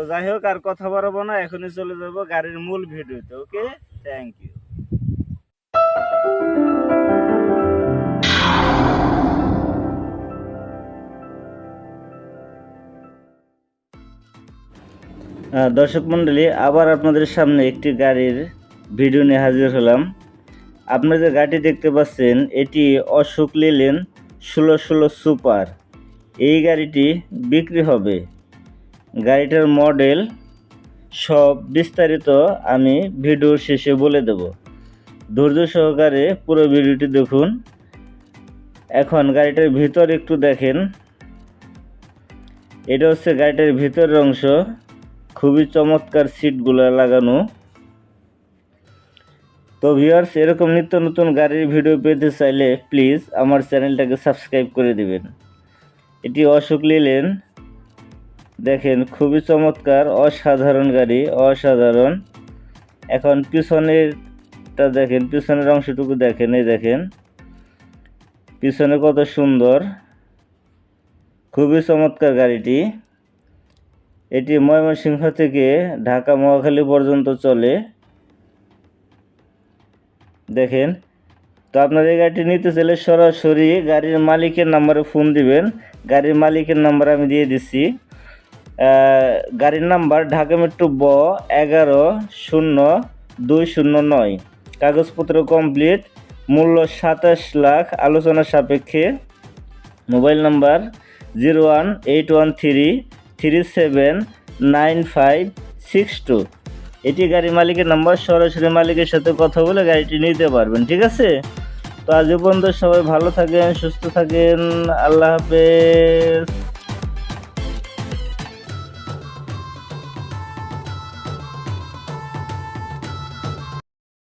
তো যাই হোক, আর কথা বাড়াবো না, এখনই চলে যাব গাড়ির মূল ভিডিওতে, ওকে? থ্যাংক ইউ দর্শক মণ্ডলী, আবার আপনাদের সামনে একটি গাড়ির ভিডিও নিয়ে হাজির হলাম। আপনারা যে গাড়িটি দেখতে পাচ্ছেন, এটি অশোক লিলেন ষোলো ষোলো সুপার। এই গাড়িটি বিক্রি হবে গাড়িটার মডেল সব বিস্তারিত আমি ভিডিওর শেষে বলে দেব। ধৈর্য সহকারে পুরো ভিডিওটি দেখুন। এখন গাড়িটার ভিতর একটু দেখেন। এটা হচ্ছে গাড়িটার ভিতরের অংশ। খুবই চমৎকার সিটগুলো লাগানো। তো ভিউয়ার্স, এরকম নিত্য নতুন গাড়ির ভিডিও পেতে চাইলে প্লিজ আমার চ্যানেলটাকে সাবস্ক্রাইব করে দিবেন। এটি অশোক লিলেন দেখেন, খুবই চমৎকার, অসাধারণ গাড়ি, অসাধারণ। এখন পিছনেরটা দেখেন, পিছনের অংশটুকু দেখেন, এই দেখেন। পিছনে কত সুন্দর, খুবই চমৎকার গাড়িটি। এটি ময়মনসিংহ থেকে ঢাকা মহাখালী পর্যন্ত চলে। দেখেন, তো আপনার এই গাড়িটি নিতে চাইলে সরাসরি গাড়ির মালিকের নাম্বারে ফোন দিবেন। গাড়ির মালিকের নাম্বার আমি দিয়ে দিচ্ছি। গাড়ির নাম্বার ঢাকা মেট্রো ব এগারো শূন্য দুই শূন্য নয়। কাগজপত্র কমপ্লিট। মূল্য সাতাশ লাখ। আলোচনা সাপেক্ষে। Mobile number zero one eight one three three seven nine five six two. এটি গাড়ি মালিকের নাম্বার। সরাসরি মালিকের সাথে কথা বলে গাড়িটি নিতে পারবেন, ঠিক আছে? তো আজ পর্যন্ত সবাই ভালো থাকেন, সুস্থ থাকেন। আল্লাহ হাফেজ।